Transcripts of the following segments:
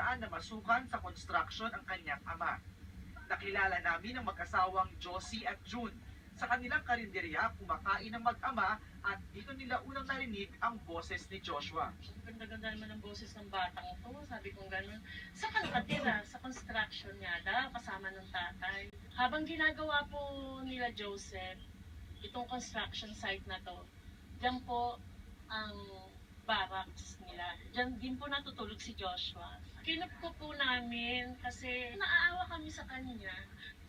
saan namasukan sa construction ang kanyang ama. Nakilala namin ang mag-asawang Josie at June. Sa kanilang karinderya, kumakain ng mag-ama at dito nila unang narinig ang boses ni Joshua. Ganda-ganda naman ang boses ng batang ito. Sabi kong gano'n. Sa nakatira? Sa construction niya daw, kasama ng tatay. Habang ginagawa po nila Joseph, itong construction site na to, diyan po ang barracks nila. Diyan din po natutulog si Joshua. Kinap ko po namin kasi naaawa kami sa kanya.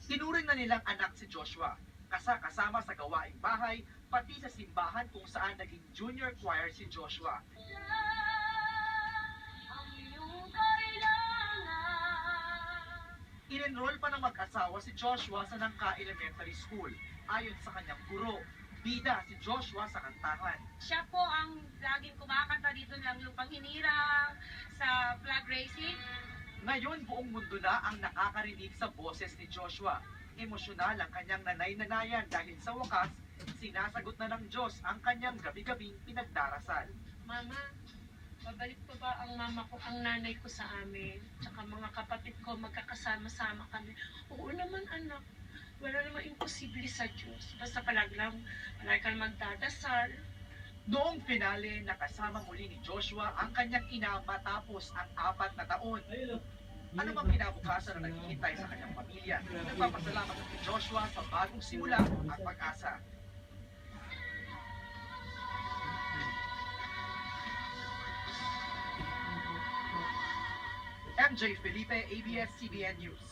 Tinuring na nilang anak si Joshua, kasa kasama sa gawaing bahay, pati sa simbahan kung saan naging junior choir si Joshua. Inenroll pa ng mag-asawa si Joshua sa Nangka Elementary School. Ayon sa kanyang guro, bida si Joshua sa kantahan. Siya po ang laging kumakanta dito ng lupang hinirang sa flag racing. Ngayon, buong mundo na ang nakakarinig sa boses ni Joshua. Emosyonal ang kanyang nanay-nanayan dahil sa wakas, sinasagot na ng Diyos ang kanyang gabi-gabing pinagdarasal. Mama, babalik pa ba ang mama ko, ang nanay ko sa amin? Tsaka mga kapatid ko, magkakasama-sama kami. Oo naman anak, wala namang imposible sa Diyos. Basta palag lang, palagi ka magdadasal. Noong finale, nakasama muli ni Joshua ang kanyang ina matapos ang apat na taon. Ano bang kinabukasan na naghihintay sa kanyang pamilya? Nagpapasalamat si Joshua sa bagong simula at pag-asa. MJ Felipe, ABS-CBN News.